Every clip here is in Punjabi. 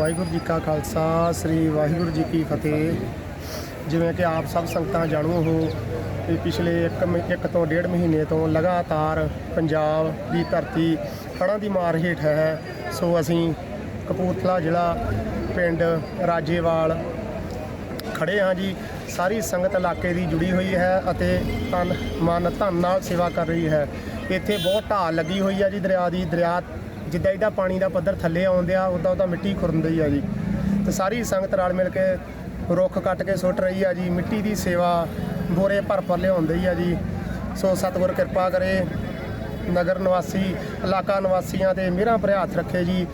ਵਾਹਿਗੁਰੂ ਜੀ ਕਾ ਖਾਲਸਾ, ਸ੍ਰੀ ਵਾਹਿਗੁਰੂ ਜੀ ਕੀ ਫਤਿਹ। ਜਿਵੇਂ ਕਿ ਆਪ ਸਭ ਸੰਗਤਾਂ ਜਾਣੂ ਹੋ ਕਿ ਪਿਛਲੇ 1 ਇੱਕ ਤੋਂ ਡੇਢ ਮਹੀਨੇ ਤੋਂ ਲਗਾਤਾਰ ਪੰਜਾਬ ਦੀ ਧਰਤੀ ਹੜ੍ਹਾਂ ਦੀ ਮਾਰ ਹੇਠ ਹੈ। ਸੋ ਅਸੀਂ ਕਪੂਰਥਲਾ ਜ਼ਿਲ੍ਹਾ ਪਿੰਡ ਰਾਜੇਵਾਲ ਖੜੇ ਹਾਂ ਜੀ। ਸਾਰੀ ਸੰਗਤ ਇਲਾਕੇ ਦੀ ਜੁੜੀ ਹੋਈ ਹੈ ਅਤੇ ਤਨ, ਮਨ ਧਨ ਨਾਲ ਸੇਵਾ ਕਰ ਰਹੀ ਹੈ। ਇੱਥੇ ਬਹੁਤ ਢਾਲ ਲੱਗੀ ਹੋਈ ਹੈ ਜੀ ਦਰਿਆ ਦੀ। ਦਰਿਆ ਜਿੱਦਾਂ ਇਹਦਾ ਪਾਣੀ ਦਾ ਪੱਧਰ ਥੱਲੇ ਆਉਂਦਿਆ ਉਦਾਂ ਉਦਾਂ ਮਿੱਟੀ ਖੁਰੰਦੀ ਆ ਜੀ। ਤੇ ਸਾਰੀ ਸੰਗਤ ਰਲ ਮਿਲ ਕੇ ਰੁੱਖ ਕੱਟ ਕੇ ਸੁੱਟ ਰਹੀ ਆ ਜੀ, ਮਿੱਟੀ ਦੀ ਸੇਵਾ ਬੋਰੇ ਭਰ ਭਰ ਲਿਆਉਂਦੀ ਆ ਜੀ। ਸੋ ਸਤਿਗੁਰ ਕਿਰਪਾ ਕਰੇ, ਨਗਰ ਨਿਵਾਸੀ, ਇਲਾਕਾ ਨਿਵਾਸੀਆਂ ਤੇ ਮਿਹਰਾਂ ਭਰਿਆ ਹੱਥ ਰੱਖੇ ਜੀ।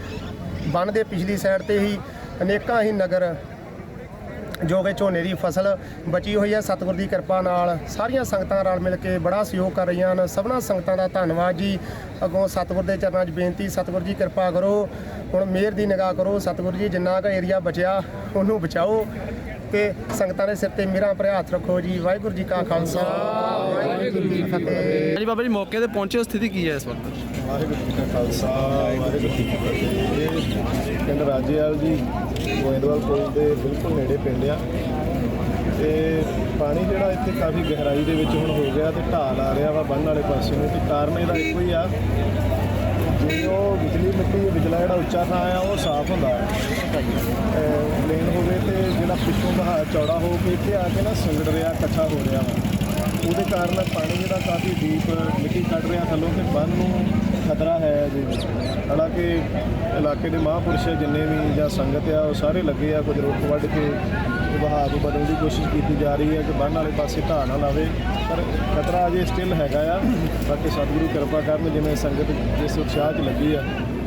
ਬੰਨ ਦੇ ਪਿਛਲੀ ਸਾਈਡ ਤੇ ਹੀ ਅਨੇਕਾਂ ਹੀ ਨਗਰ ਜੋ ਕਿ ਝੋਨੇ ਦੀ ਫਸਲ ਬਚੀ ਹੋਈ ਹੈ। ਸਤਿਗੁਰ ਦੀ ਕਿਰਪਾ ਨਾਲ ਸਾਰੀਆਂ ਸੰਗਤਾਂ ਰਲ ਮਿਲ ਕੇ ਬੜਾ ਸਹਿਯੋਗ ਕਰ ਰਹੀਆਂ ਹਨ। ਸਭਨਾ ਸੰਗਤਾਂ ਦਾ ਧੰਨਵਾਦ ਜੀ। ਅੱਗੋਂ ਸਤਿਗੁਰ ਦੇ ਚਰਨਾਂ 'ਚ ਬੇਨਤੀ ਸਤਿਗੁਰ ਜੀ ਕਿਰਪਾ ਕਰੋ। ਹੁਣ ਮਿਹਰ ਦੀ ਨਿਗਾਹ ਕਰੋ। ਸਤਿਗੁਰ ਜੀ ਜਿੰਨਾ ਕੁ ਏਰੀਆ ਬਚਿਆ ਉਹਨੂੰ ਬਚਾਓ ਤੇ ਸੰਗਤਾਂ ਦੇ ਸਿਰ ਤੇ ਮਿਹਰਾਂ ਭਰਿਆ ਹੱਥ ਰੱਖੋ ਜੀ। ਵਾਹਿਗੁਰੂ ਜੀ ਕਾ ਖਾਲਸਾ। ਵਾਹਿਗੁਰੂ ਜੀ ਕੀ ਫਤਿਹ। ਹਾਂਜੀ ਬਾਬਾ ਜੀ ਮੌਕੇ ਤੇ ਪਹੁੰਚੇ ਸਥਿਤੀ ਕੀ ਹੈ ਇਸ ਵਕਤ? ਵਾਹਿਗੁਰੂ ਜੀ ਕਾ ਖਾਲਸਾ, ਵਾਹਿਗੁਰੂ ਜੀ ਕੀ ਫਤਿਹ। ਪਿੰਡ ਰਾਜੇਵਾਲ ਜੀ, ਗੋਇੰਦਵਾਲ ਪੁਲ ਦੇ ਬਿਲਕੁਲ ਨੇੜੇ ਪਿੰਡ ਆ। ਤੇ ਪਾਣੀ ਜਿਹੜਾ ਇੱਥੇ ਕਾਫੀ ਗਹਿਰਾਈ ਦੇ ਵਿੱਚ ਹੁਣ ਹੋ ਗਿਆ ਤੇ ਢਾਲ ਆ ਰਿਹਾ ਵਾ ਬੰਨ ਵਾਲੇ ਪਾਸੇ ਨੂੰ, ਤੇ ਕਾਰਨ ਇਹਦਾ ਇੱਕੋ ਹੀ ਆ। ਜੇ ਉਹ ਵਿਚਲੀ ਮਿੱਟੀ ਵਿਚਲਾ ਜਿਹੜਾ ਉੱਚਾ ਥਾਂ ਆ, ਉਹ ਸਾਫ਼ ਹੁੰਦਾ ਪਲੇਨ ਹੋਵੇ ਤੇ ਜਿਹੜਾ ਪਿੱਛੋਂ ਦਾ ਚੌੜਾ ਹੋ ਕੇ ਇੱਥੇ ਆ ਕੇ ਨਾ ਸੰਗੜ ਰਿਹਾ, ਇਕੱਠਾ ਹੋ ਰਿਹਾ ਵਾ। ਉਹਦੇ ਕਾਰਨ ਪਾਣੀ ਜਿਹੜਾ ਕਾਫੀ ਡੀਪ ਮਿੱਟੀ ਕੱਢ ਰਿਹਾ ਥੱਲੋਂ ਤੇ ਬੰਨ ਨੂੰ ਖਤਰਾ ਹੈ ਜੀ। ਹਾਲਾਂਕਿ ਇਲਾਕੇ ਦੇ ਮਹਾਂਪੁਰਸ਼ ਜਿੰਨੇ ਵੀ ਜਾਂ ਸੰਗਤ ਆ ਉਹ ਸਾਰੇ ਲੱਗੇ ਆ ਕੁਝ ਰੁੱਖ ਵੱਢ ਕੇ ਵਹਾਅ ਨੂੰ ਬਦਲਣ ਦੀ ਕੋਸ਼ਿਸ਼ ਕੀਤੀ ਜਾ ਰਹੀ ਹੈ ਕਿ ਬੰਨ ਵਾਲੇ ਪਾਸੇ ਢਾਹ ਨਾ ਲਾਵੇ। ਪਰ ਖਤਰਾ ਅਜੇ ਸਟਿਲ ਹੈਗਾ ਆ। ਬਾਕੀ ਸਤਿਗੁਰੂ ਕਿਰਪਾ ਕਰਨ ਜਿਵੇਂ ਸੰਗਤ ਜਿਸ ਉਤਸ਼ਾਹ 'ਚ ਲੱਗੀ ਆ।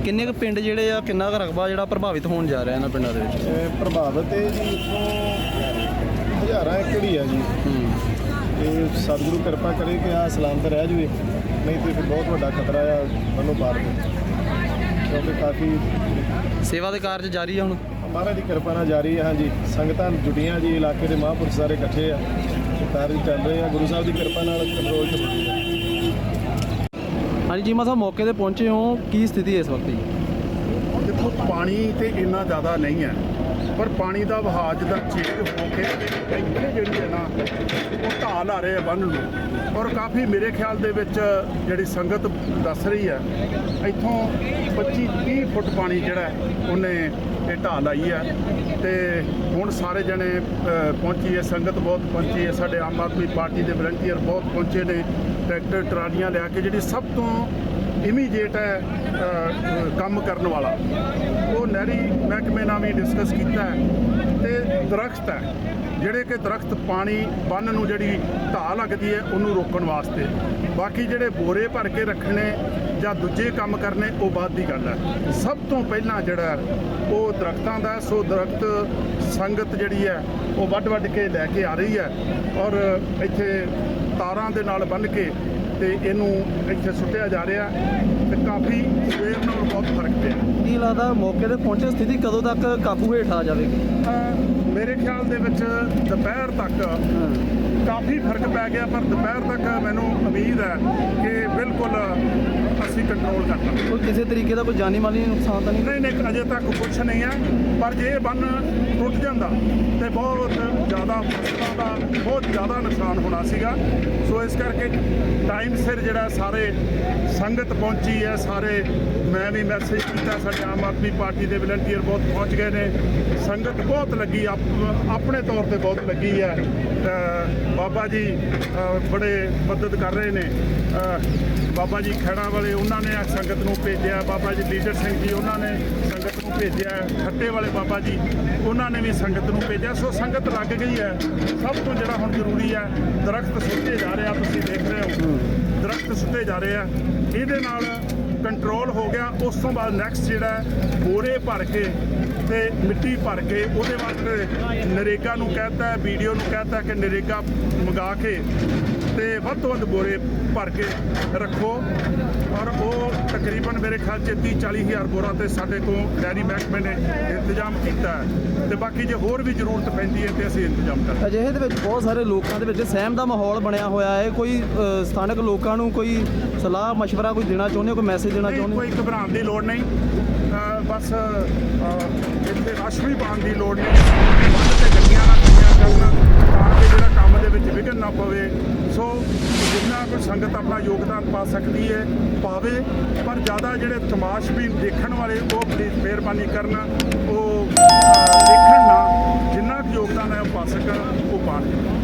ਕਿੰਨੇ ਕੁ ਪਿੰਡ ਜਿਹੜੇ ਆ ਕਿੰਨਾ ਕੁ ਰਕਬਾ ਜਿਹੜਾ ਪ੍ਰਭਾਵਿਤ ਹੋਣ ਜਾ ਰਿਹਾ ਇਹਨਾਂ ਪਿੰਡਾਂ ਦੇ ਵਿੱਚ? ਪ੍ਰਭਾਵਿਤ ਹੈ ਜੀ ਇੱਥੋਂ ਹਜ਼ਾਰਾਂ ਏਕੜ ਹੀ ਆ ਜੀ। ਇਹ ਸਤਿਗੁਰੂ ਕਿਰਪਾ ਕਰੇ ਕਿ ਆ ਸਲਾਮਤ ਰਹਿ ਜਵੇ। ਨਹੀਂ ਤੇ ਫਿਰ ਬਹੁਤ ਵੱਡਾ ਖਤਰਾ ਆ ਮੈਨੂੰ ਪਾਰ ਦੇ ਕਿਉਂਕਿ ਕਾਫੀ ਸੇਵਾ ਦੇ ਕਾਰਜ ਜਾਰੀ ਆ ਹੁਣ? ਮਹਾਰਾਜ ਦੀ ਕਿਰਪਾ ਨਾਲ ਜਾਰੀ ਹੈ ਹਾਂਜੀ। ਸੰਗਤਾਂ ਜੁੜੀਆਂ ਜੀ ਇਲਾਕੇ ਦੇ ਮਹਾਂਪੁਰਸ਼ ਸਾਰੇ ਇਕੱਠੇ ਆ। ਕਾਰਜ ਚੱਲ ਰਹੇ ਆ। ਗੁਰੂ ਸਾਹਿਬ ਦੀ ਕਿਰਪਾ ਨਾਲ ਕੰਟਰੋਲ ਚ ਆ ਹਾਂਜੀ ਜੀ ਸਾਹਿਬ ਮੌਕੇ ਤੇ ਪਹੁੰਚੇ ਹੋ। ਕੀ ਸਥਿਤੀ ਹੈ ਇਸ ਵਕਤ ਜੀ? ਦੇਖੋ ਪਾਣੀ ਤੇ ਇੰਨਾ ਜ਼ਿਆਦਾ ਨਹੀਂ ਹੈ। ਪਰ ਪਾਣੀ ਦਾ ਵਹਾਅ ਜਿੱਦਾਂ ਚੇਂਜ ਹੋ ਕੇ ਇੱਥੇ ਜਿਹੜੀ ਹੈ ਨਾ, ਉਹ ਢਾਲ ਆ ਰਹੇ ਆ ਬੰਨ ਨੂੰ। ਔਰ ਕਾਫੀ ਮੇਰੇ ਖਿਆਲ ਦੇ ਵਿੱਚ ਜਿਹੜੀ ਸੰਗਤ ਦੱਸ ਰਹੀ ਹੈ, ਇੱਥੋਂ 25 30 ਫੁੱਟ ਪਾਣੀ ਜਿਹੜਾ ਉਹਨੇ ਇਹ ਢਾਲ ਆਈ ਹੈ। ਤੇ ਹੁਣ ਸਾਰੇ ਜਣੇ ਪਹੁੰਚੀ ਹੈ, ਸੰਗਤ ਬਹੁਤ ਪਹੁੰਚੀ ਹੈ, ਸਾਡੇ ਆਮ ਆਦਮੀ ਪਾਰਟੀ ਦੇ ਵਲੰਟੀਅਰ ਬਹੁਤ ਪਹੁੰਚੇ ਨੇ, ਟਰੈਕਟਰ, ਟਰਾਲੀਆਂ ਲਿਆ ਕੇ, ਜਿਹੜੀ ਸਭ ਤੋਂ ਇਮੀਡੀਏਟ ਹੈ ਕੰਮ ਕਰਨ ਵਾਲਾ। ਉਹ ਨਹਿਰੀ ਮਹਿਕਮੇ ਨਾਲ ਵੀ ਡਿਸਕਸ ਕੀਤਾ ਹੈ ਤੇ ਦਰਖਤ ਹੈ, ਜਿਹੜੇ ਕਿ ਦਰਖਤ ਪਾਣੀ, ਬੰਨ ਨੂੰ ਜਿਹੜੀ ਢਾਹ ਲੱਗਦੀ ਹੈ, ਉਹਨੂੰ ਰੋਕਣ ਵਾਸਤੇ। ਬਾਕੀ ਜਿਹੜੇ ਬੋਰੇ ਭਰ ਕੇ ਰੱਖਣੇ ਜਾਂ ਦੂਜੇ ਕੰਮ ਕਰਨੇ, ਉਹ ਬਾਅਦ ਦੀ ਗੱਲ ਹੈ। ਸਭ ਤੋਂ ਪਹਿਲਾਂ ਜਿਹੜਾ ਉਹ ਦਰਖਤਾਂ ਦਾ ਸੋ ਦਰਖਤ ਸੰਗਤ ਜਿਹੜੀ ਹੈ, ਉਹ ਵੱਢ ਵੱਢ ਕੇ ਲੈ ਕੇ ਆ ਰਹੀ ਹੈ। ਔਰ ਇੱਥੇ ਤਾਰਾਂ ਦੇ ਨਾਲ ਬੰਨ੍ਹ ਕੇ ਤੇ ਇਹਨੂੰ ਇੱਥੇ ਸੁੱਟਿਆ ਜਾ ਰਿਹਾ ਤੇ ਕਾਫੀ ਸਵੇਰ ਨਾਲ ਬਹੁਤ ਫ਼ਰਕ ਪਿਆ। ਕੀ ਲੱਗਦਾ ਮੌਕੇ ਤੇ ਪਹੁੰਚੇ ਸਥਿਤੀ ਕਦੋਂ ਤੱਕ ਕਾਬੂ ਹੇਠ ਆ ਜਾਵੇਗੀ? ਅਹ ਮੇਰੇ ਖਿਆਲ ਦੇ ਵਿੱਚ ਦੁਪਹਿਰ ਤੱਕ ਕਾਫੀ ਫ਼ਰਕ ਪੈ ਗਿਆ ਪਰ ਦੁਪਹਿਰ ਤੱਕ ਮੈਨੂੰ ਉਮੀਦ ਹੈ ਕਿ ਬਿਲਕੁਲ ਅਸੀਂ ਕੰਟਰੋਲ ਕਰ ਲਾਂਗੇ ਕੋਈ ਕਿਸੇ ਤਰੀਕੇ ਦਾ ਕੋਈ ਜਾਨੀ ਮਾਲੀ ਨੁਕਸਾਨ ਤਾਂ ਨਹੀਂ? ਨਹੀਂ ਨਹੀਂ ਅਜੇ ਤੱਕ ਕੁਝ ਨਹੀਂ ਹੈ ਪਰ ਜੇ ਇਹ ਬੰਨ ਟੁੱਟ ਜਾਂਦਾ ਤੇ ਬਹੁਤ ਜ਼ਿਆਦਾ ਫਸਲਾਂ ਦਾ ਬਹੁਤ ਜ਼ਿਆਦਾ ਨੁਕਸਾਨ ਹੋਣਾ ਸੀਗਾ। ਸੋ ਇਸ ਕਰਕੇ ਟਾਈਮ ਸਿਰ ਜਿਹੜਾ ਸਾਰੇ ਸੰਗਤ ਪਹੁੰਚੀ ਹੈ ਸਾਰੇ ਮੈਂ ਵੀ ਮੈਸੇਜ ਕੀਤਾ ਸਾਡੇ ਆਮ ਆਦਮੀ ਪਾਰਟੀ ਦੇ ਵਲੰਟੀਅਰ ਬਹੁਤ ਪਹੁੰਚ ਗਏ ਨੇ। ਸੰਗਤ ਬਹੁਤ ਲੱਗੀ ਆਪ- ਆਪਣੇ ਤੌਰ ਤੇ ਬਹੁਤ ਲੱਗੀ ਹੈ। ਬਾਬਾ ਜੀ ਬੜੇ ਮਦਦ ਕਰ ਰਹੇ ਨੇ। ਬਾਬਾ ਜੀ ਖੜਾ ਵਾਲੇ, ਉਹਨਾਂ ਨੇ ਸੰਗਤ ਨੂੰ ਭੇਜਿਆ। ਬਾਬਾ ਜੀ ਲੀਡਰ ਸਿੰਘ ਜੀ, ਉਹਨਾਂ ਨੇ ਸੰਗਤ ਨੂੰ ਭੇਜਿਆ। ਖੱਟੇ ਵਾਲੇ ਬਾਬਾ ਜੀ, ਉਹਨਾਂ ਨੇ ਵੀ ਸੰਗਤ ਨੂੰ ਭੇਜਿਆ। ਸੋ ਸੰਗਤ ਲੱਗ ਗਈ ਹੈ। ਸਭ ਤੋਂ ਜਿਹੜਾ ਹੁਣ ਜ਼ਰੂਰੀ ਹੈ, ਦਰਖਤ ਸੁੱਟੇ ਜਾ ਰਹੇ ਆ, ਤੁਸੀਂ ਦੇਖ ਰਹੇ ਹੋ। ਦਰਖਤ ਸੁੱਟੇ ਜਾ ਰਹੇ ਆ। ਇਹਦੇ ਨਾਲ ਕੰਟਰੋਲ ਗਿਆ, ਉਸ ਤੋਂ ਬਾਅਦ ਨੈਕਸਟ ਜਿਹੜਾ ਬੋਰੇ ਭਰ ਕੇ ਤੇ ਮਿੱਟੀ ਭਰ ਕੇ ਉਹਦੇ ਵਾਸਤੇ ਨਰੇਗਾ ਨੂੰ ਕਹਤਾ, ਵੀਡੀਓ ਨੂੰ ਕਹਤਾ ਕਿ ਨਰੇਗਾ ਮੰਗਾ ਕੇ ਤੇ ਵੱਧ ਤੋਂ ਵੱਧ ਬੋਰੇ ਭਰ ਕੇ ਰੱਖੋ। ਔਰ ਉਹ ਤਕਰੀਬਨ ਮੇਰੇ ਖਿਆਲ 'ਚ 30 40 ਹਜ਼ਾਰ ਬੋਰਾ ਤੇ ਸਾਡੇ ਕੋਲ ਡੈਰੀ ਮਹਿਕਮੇ ਨੇ ਇੰਤਜ਼ਾਮ ਕੀਤਾ ਹੈ। ਤੇ ਬਾਕੀ ਜੇ ਹੋਰ ਵੀ ਜ਼ਰੂਰਤ ਪੈਂਦੀ ਹੈ ਤੇ ਅਸੀਂ ਇੰਤਜ਼ਾਮ ਕਰਾਂਗੇ। ਅਜਿਹੇ ਦੇ ਵਿੱਚ ਬਹੁਤ ਸਾਰੇ ਲੋਕਾਂ ਦੇ ਵਿੱਚ ਸਹਿਮ ਦਾ ਮਾਹੌਲ ਬਣਿਆ ਹੋਇਆ ਹੈ। ਕੋਈ ਸਥਾਨਕ ਲੋਕਾਂ ਨੂੰ ਕੋਈ ਸਲਾਹ مشਵਰਾ ਕੋਈ ਦੇਣਾ ਚਾਹੁੰਦੇ ਹੋ? ਕੋਈ ਮੈਸੇਜ ਦੇਣਾ ਚਾਹੁੰਦੇ ਹੋ? ਕੋਈ ਘਬਰਾਉਣ ਦੀ ਲੋੜ ਨਹੀਂ। ਬਸ ਇੱਥੇ ਰਸ਼ ਵੀ ਪਾਉਣ ਦੀ ਲੋੜ ਨਹੀਂ। ਕੰਮ ਦੇ ਵਿੱਚ ਵਿਘਨ ਨਾ ਪਵੇ। ਸੋ ਜਿੰਨਾ ਕੋਈ ਸੰਗਤ ਆਪਣਾ ਯੋਗਦਾਨ ਪਾ ਸਕਦੀ ਹੈ, ਪਾਵੇ, ਪਰ ਜ਼ਿਆਦਾ ਜਿਹੜੇ ਤਮਾਸ਼ ਵੀ ਦੇਖਣ ਵਾਲੇ, ਉਹ ਪਲੀਜ਼ ਮਿਹਰਬਾਨੀ ਕਰਨ। ਉਹ ਦੇਖਣ ਨਾ, ਜਿੰਨਾ ਕੁ ਯੋਗਦਾਨ ਹੈ ਉਹ ਪਾ ਸਕਣ, ਉਹ ਪਾਣ